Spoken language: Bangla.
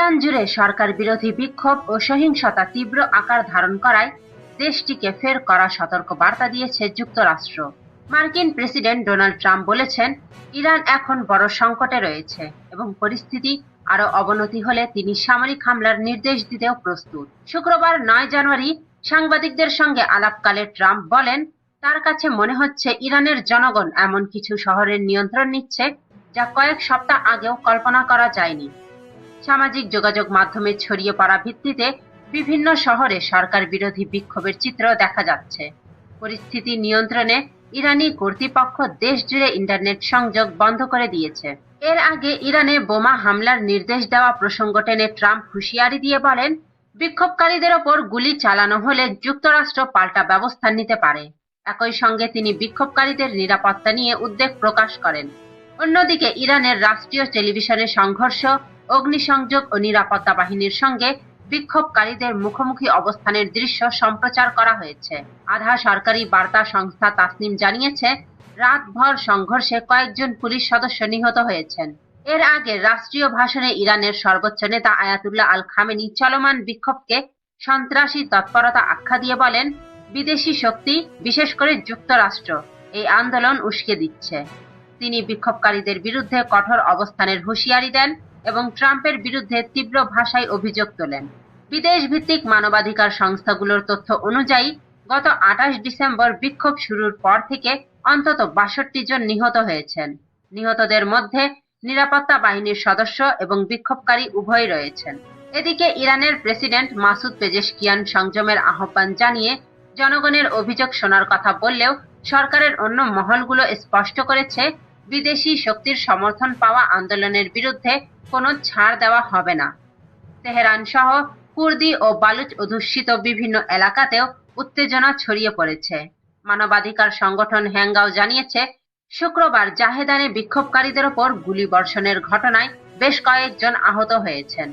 ইরান জুড়ে সরকার বিরোধী বিক্ষোভ ও সহিংসতা তীব্র আকার ধারণ করায় দেশটিকে ফের করা সতর্ক বার্তা দিয়েছে যুক্তরাষ্ট্র। মার্কিন প্রেসিডেন্ট ডোনাল্ড ট্রাম্প বলেছেন, ইরান এখন বড় সংকটে রয়েছে এবং পরিস্থিতি আরও অবনতি হলে তিনি সামরিক হামলার নির্দেশ দিতেও প্রস্তুত। শুক্রবার নয় জানুয়ারি সাংবাদিকদের সঙ্গে আলাপকালে ট্রাম্প বলেন, তার কাছে মনে হচ্ছে ইরানের জনগণ এমন কিছু শহরের নিয়ন্ত্রণ নিচ্ছে যা কয়েক সপ্তাহ আগেও কল্পনা করা যায়নি। সামাজিক যোগাযোগ মাধ্যমে ছড়িয়ে পড়া ভিত্তিতে বিভিন্ন শহরে সরকার বিরোধী বিক্ষোভের চিত্র দেখা যাচ্ছে। পরিস্থিতি নিয়ন্ত্রণে ইরানি কর্তৃপক্ষ দেশ জুড়ে ইন্টারনেট সংযোগ বন্ধ করে দিয়েছে। এর আগে ইরানে বোমা হামলার নির্দেশ দেওয়া প্রসঙ্গ টেনে ট্রাম্প হুঁশিয়ারি দিয়ে বলেন, বিক্ষোভকারীদের ওপর গুলি চালানো হলে যুক্তরাষ্ট্র পাল্টা ব্যবস্থা নিতে পারে। একই সঙ্গে তিনি বিক্ষোভকারীদের নিরাপত্তা নিয়ে উদ্বেগ প্রকাশ করেন। অন্যদিকে ইরানের রাষ্ট্রীয় টেলিভিশনে সংঘর্ষ অগ্নিসংযোগ ও নিরাপত্তা বাহিনীর সঙ্গে বিক্ষোভকারীদের মুখোমুখি অবস্থানের দৃশ্য সম্প্রচার করা হয়েছে। আধা সরকারি বার্তা সংস্থা তাসনিম জানিয়েছে, রাতভর সংঘর্ষে কয়েকজন পুলিশ সদস্য নিহত হয়েছেন। এর আগে রাষ্ট্রীয় ভাষণে ইরানের সর্বোচ্চ নেতা আয়াতুল্লাহ আল খামেনি চলমান বিক্ষোভকে সন্ত্রাসী তৎপরতা আখ্যা দিয়ে বলেন, বিদেশি শক্তি, বিশেষ করে যুক্তরাষ্ট্র, এই আন্দোলন উস্কে দিচ্ছে। তিনি বিক্ষোভকারীদের বিরুদ্ধে কঠোর অবস্থানের হুঁশিয়ারি দেন এবং ট্রাম্পের বিরুদ্ধে তীব্র ভাষায় অভিযোগ তোলেন। বিদেশ ভিত্তিক মানবাধিকার সংস্থাগুলোর তথ্য অনুযায়ী, গত আঠাশ ডিসেম্বর বিক্ষোভ শুরুর পর থেকে অন্তত বাষট্টি জন নিহত হয়েছেন। নিহতদের মধ্যে নিরাপত্তা বাহিনীর সদস্য এবং বিক্ষোভকারী উভয়ই রয়েছেন। এদিকে ইরানের প্রেসিডেন্ট মাসুদ পেজেশকিয়ান সংযমের আহ্বান জানিয়ে জনগণের অভিযোগ শোনার কথা বললেও সরকারের অন্য মহলগুলো স্পষ্ট করেছে, বিদেশি শক্তির সমর্থন পাওয়া আন্দোলনের বিরুদ্ধে কোনো ছাড় দেওয়া হবে না। তেহরান সহ কুর্দি ও বালুচ অধ্যুষিত বিভিন্ন এলাকাতেও উত্তেজনা ছড়িয়ে পড়েছে। মানবাধিকার সংগঠন হ্যাঙ্গাও জানিয়েছে, শুক্রবার জাহেদানে বিক্ষোভকারীদের ওপর গুলিবর্ষণের ঘটনায় বেশ কয়েকজন আহত হয়েছেন।